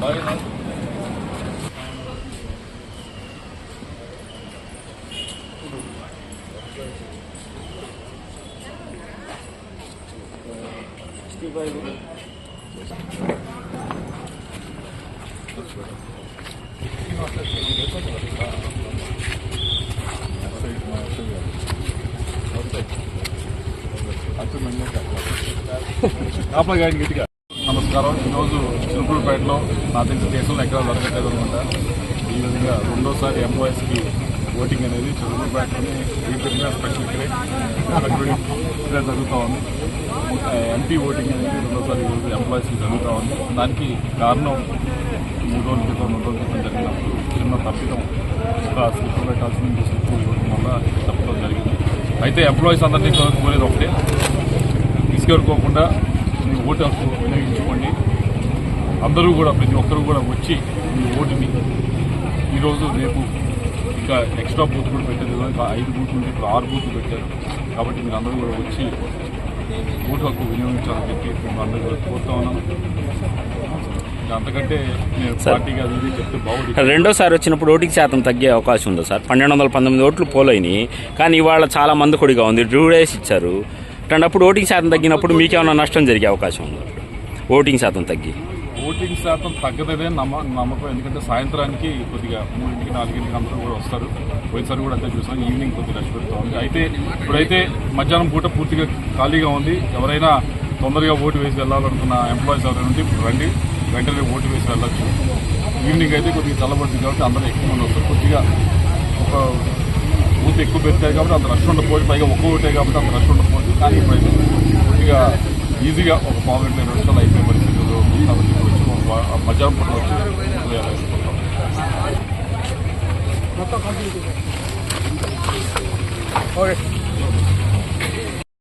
마이너 apa yang kita నమస్కారం. ఈరోజు చిలుకూరుపేటలో నా తెలిసి దేశంలో ఎక్కడ దొరకట్లేదు అనమాట ఈ విధంగా రెండోసారి ఎంఓఎస్కి ఓటింగ్ అనేది చిలుకూరుపేటలోని రీప్రెజెంట్ స్పెషల్ ఇక్కడే జరుగుతూ ఉంది. ఎంపీ ఓటింగ్ అనేది రెండోసారి ఈరోజు ఎంప్లాయీస్కి జరుగుతూ ఉంది. దానికి కారణం మూడు రోజుల క్రితం రెండు రోజుల క్రితం జరిగినప్పుడు చిన్న తప్పిదం. స్లిప్ పెట్టాల్సిన స్లిప్ ఇవ్వడం వల్ల తప్పడం జరిగింది. అయితే ఎంప్లాయీస్ అందరినీ కోరేది ఒకటే. తీసుకెళ్ళుకోకుండా ఓటు హక్కు వినియోగించుకోండి. అందరూ కూడా ప్రతి ఒక్కరూ కూడా వచ్చి మీ ఓటుని ఈరోజు రేపు ఇంకా ఎక్స్ట్రా బూత్ కూడా పెట్టారు ఇంకా ఐదు బూత్ నుండి ఇప్పుడు ఆరు బూత్లు పెట్టారు. కాబట్టి మీరు అందరూ కూడా వచ్చి ఓటు హక్కు వినియోగించాలని చెప్పి మేము అందరూ కూడా కోరుతా ఉన్నాం. ఇంకా అంతకంటే నేను పార్టీగా అది ఇది చెప్తే బాగుంది రెండోసారి వచ్చినప్పుడు ఓటింగ్ శాతం తగ్గే అవకాశం ఉందా సార్. పన్నెండు వందల పంతొమ్మిది ఓట్లు పోలైనాయి. కానీ ఇవాళ చాలా మంది కొడిగా ఉంది. టూ డేస్ ఇచ్చారు. అప్పుడు ఓటింగ్ శాతం తగ్గినప్పుడు మీకేమైనా నష్టం జరిగే అవకాశం ఉందా? ఓటింగ్ శాతం తగ్గి. ఓటింగ్ శాతం తగ్గదనే నమ్మ నమ్మకం. ఎందుకంటే సాయంత్రానికి కొద్దిగా మూడింటికి నాలుగింటికి అందరూ కూడా వస్తారు. పోయినసారి కూడా అంతే చూసాం. ఈవినింగ్ కొద్దిగా రష్ పెడుతూ ఉంది. అయితే ఇప్పుడైతే మధ్యాహ్నం పూట పూర్తిగా ఖాళీగా ఉంది. ఎవరైనా తొందరగా ఓటు వేసి వెళ్ళాలనుకున్న ఎంప్లాయీస్ ఎవరైనా ఉంటే ఇప్పుడు రండి. వెంటనే ఓటు వేసి వెళ్ళొచ్చు. ఈవినింగ్ అయితే కొద్దిగా చల్లబడుతుంది కాబట్టి అందరూ ఎక్కువ మంది వస్తారు. కొద్దిగా ఒక బూత్ ఎక్కువ పెడతాయి కాబట్టి అంత రష్ ఉండకపోవచ్చు. పైగా ఒక్క ఓటే కాబట్టి అంత రష్ ఉండకపోవచ్చు. కానీ ఇప్పుడైతే కొద్దిగా ఈజీగా ఒక పాయింట్ నేను ఇరవై నిమిషాలు అయిపోయే పరిస్థితులు కాబట్టి వచ్చి మధ్యాహ్నం పూట వచ్చి ఓకే.